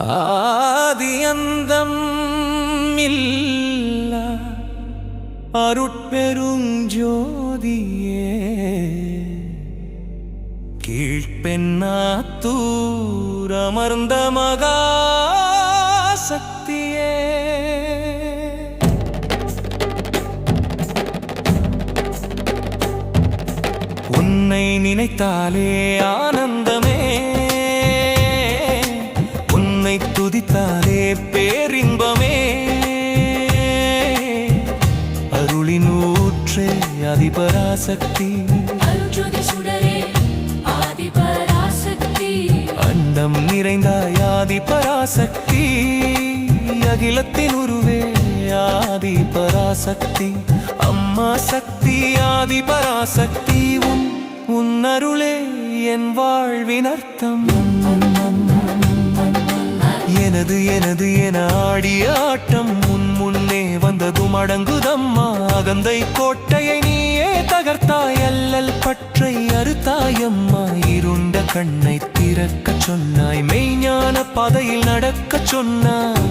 ஆதியந்தம் இல்ல அருட்பெருஞ்சோதியே கீழ்பெண்ணாத்தூர் அமர்ந்த மகா சக்தியே உன்னை நினைத்தாலே ஆனந்த அருளின் ஊற்றே அதிபராசக்தி. அண்டம் நிறைந்தாய் ஆதிபராசக்தி. அகிலத்தின் உருவே ஆதி பராசக்தி அம்மா சக்தி ஆதி பராசக்தி உன் உன் அருளே என் வாழ்வின் அர்த்தம். எனது எனது என ஆடிய ஆட்டம் முன் முன்னே வந்ததும் அடங்குதம்மா அகந்தை கோட்டையை நீயே தகர்த்தாய். அல்லல் பற்றை அறுத்தாயம்மா. இருண்ட கண்ணை திறக்க சொன்னாய். மெய்ஞான பாதையில் நடக்க சொன்னாய்.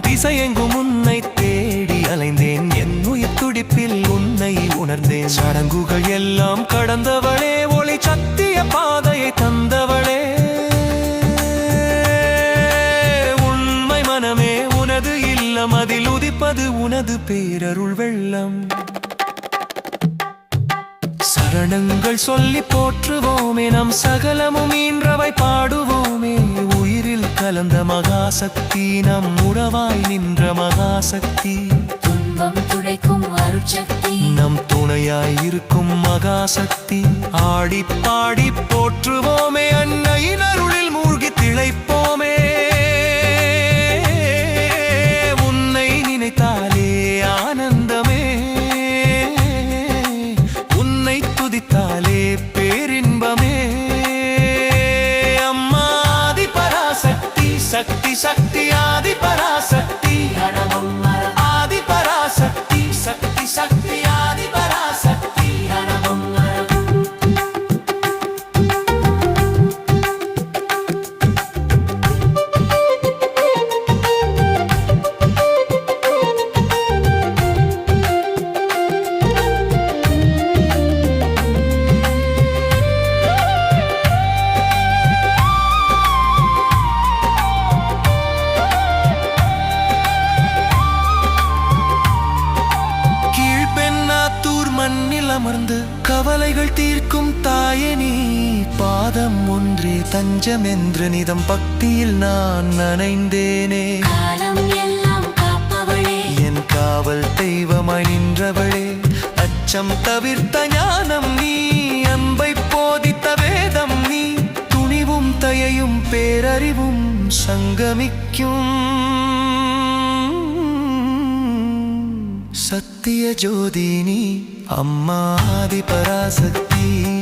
திசையெங்கும் உன்னை தேடி அலைந்தேன். என் உயிர் துடிப்பில் உன்னை உணர்ந்தேன். சடங்குகள் எல்லாம் கடந்தவளே. ஒளி சத்திய பாதையை தந்தவள் உதிப்பது உனது பேரருள் வெள்ளம். சரணங்கள் சொல்லி போற்றுவோமே நம் சகலமும் ஈன்றவை பாடுவோமே. உயிரில் கலந்த மகாசக்தி நம் உறவாய் நின்ற மகாசக்தி. துன்பம் துடைக்கும் அருட்சக்தி. நம் துணையாய் இருக்கும் மகாசக்தி. ஆடி பாடி போற்றுவோமே அன்னையின் அருளில் மூழ்கி திளைப்போமே. பராசக்தி சக்தி அமர்ந்து கவலைகள் தீர்க்கும் தாயே நீ. பாதம் ஒன்றே தஞ்சம் என்று நிதம் பக்தியில் நான் நனைந்தேனே. என் காவல் தெய்வமாய் நின்றவளே. அச்சம் தவிர்த்த ஞானம் நீ. அன்பை போதித்த வேதம் நீ. துணிவும் தயையும் பேரறிவும் சங்கமிக்கும். சத்திய ஜோதினி நீ அம்மாதி பராசக்தி.